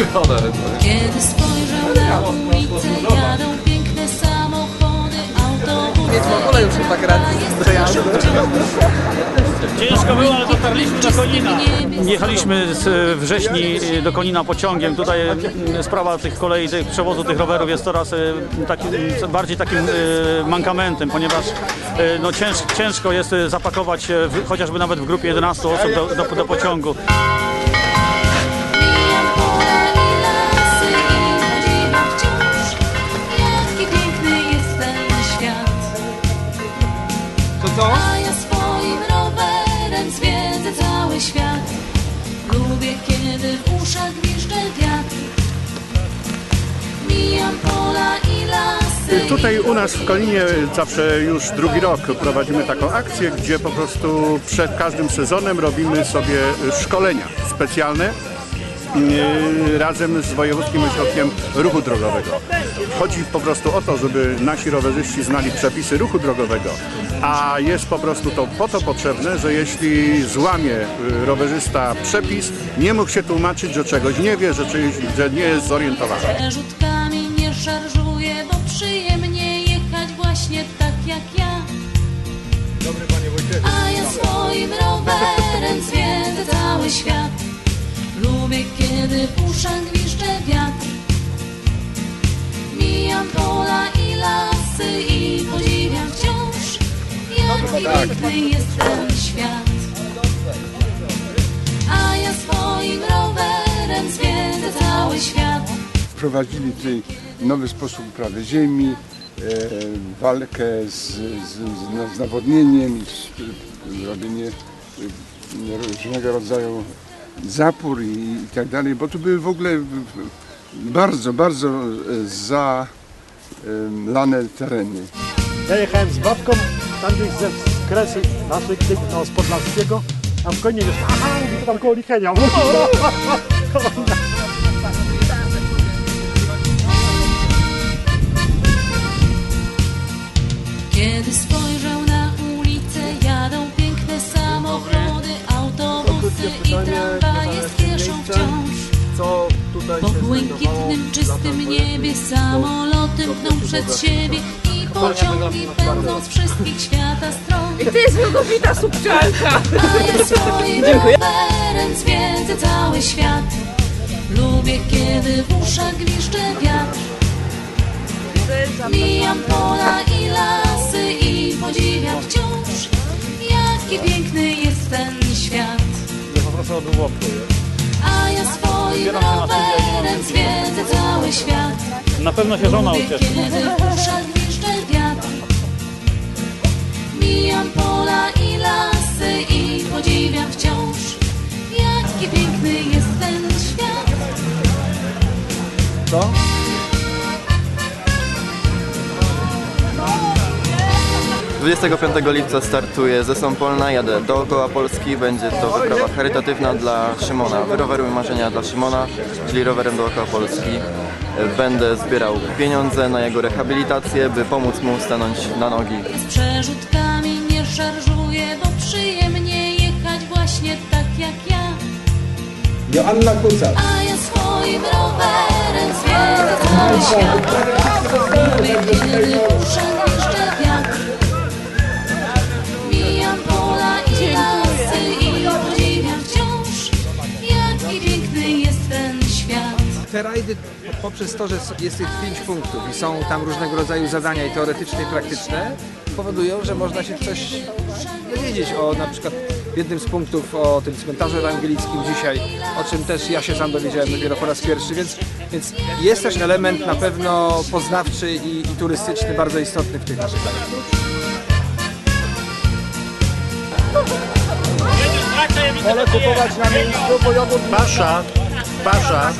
Kiedy spojrzał na ulicę, jadą piękne samochody, autobusy. Więc w ogóle już chyba gratis przejazdu. Ciężko było, ale dotarliśmy do Konina. Jechaliśmy z wrześni do Konina pociągiem. Tutaj mm, sprawa tych kolei, tych przewozu tych rowerów jest coraz e, takim, bardziej takim e, mankamentem, ponieważ e, no, cięż, ciężko jest zapakować w, chociażby nawet w grupie 11 osób do, do, do pociągu. A ja swoim rowerem zwiedzę cały świat. Lubię, kiedy w uszach wiatr. Mijam pola i lasy. Tutaj u nas w Kolinie zawsze już drugi rok prowadzimy taką akcję, gdzie po prostu przed każdym sezonem robimy sobie szkolenia specjalne razem z Wojewódzkim Ośrodkiem Ruchu Drogowego. Chodzi po prostu o to, żeby nasi rowerzyści znali przepisy ruchu drogowego, a jest po prostu to po to potrzebne, że jeśli złamie yy, rowerzysta przepis, nie mógł się tłumaczyć, że czegoś nie wie, że, czyjś, że nie jest zorientowany. Przerzutkami nie szarżuję, bo przyjemnie jechać właśnie tak jak ja. A ja swoim rowerem zwiedzę cały świat. Lubię, kiedy w uszach gwizdże wiatr. Mijam pola i lasy i podziwiam wciąż, jaki piękny jest ten świat. A ja swoim rowerem zwiedzę cały świat. wprowadzili tutaj nowy sposób uprawy ziemi, e, walkę z, z, z, z nawodnieniem, i z, robienie e, różnego rodzaju zapór i, i tak dalej, bo tu były w ogóle bardzo, bardzo e, zalane tereny. Ja jechałem z babką tam gdzieś ze kresy naszych tych, no z Podlaskiego, a w końcu wiesz, aha, to tam koło Lichenia. Kiedy spojrzał błękitnym, czystym niebie samoloty pchną przed siebie i pociągi pędzą z wszystkich świata stron. To jest rodowita subcialka. A ja swoim rowerem zwiedzę cały świat. Lubię, kiedy w uszach gwizdże wiatr. Mijam pola i lasy i podziwiam wciąż, jaki piękny jest ten świat. A ja swoim rowerem zwiedzę cały świat. Na pewno się żona ucieszy. Mijam pola i lasy i podziwiam wciąż, jaki piękny jest ten świat. 25 lipca startuję ze Sąpolna, jadę dookoła Polski. Będzie to wyprawa charytatywna dla Szymona. Wyroweruj marzenia dla Szymona, czyli rowerem dookoła Polski. Będę zbierał pieniądze na jego rehabilitację, by pomóc mu stanąć na nogi. Z przerzutkami nie szarżuję, bo przyjemnie jechać właśnie tak jak ja. Joanna Kuca. A ja swoim rowerem zwiedzę cały świat. Lubię, Te rajdy poprzez to, że jest tych pięć punktów i są tam różnego rodzaju zadania i teoretyczne i praktyczne, powodują, że można się coś dowiedzieć o na przykład w jednym z punktów o tym cmentarzu ewangelickim dzisiaj, o czym też ja się sam dowiedziałem dopiero po raz pierwszy, więc, więc jest też element na pewno poznawczy i, i turystyczny bardzo istotny w tych naszych rajdach. Wolę kupować na miejscu, bo Pasza, pasza.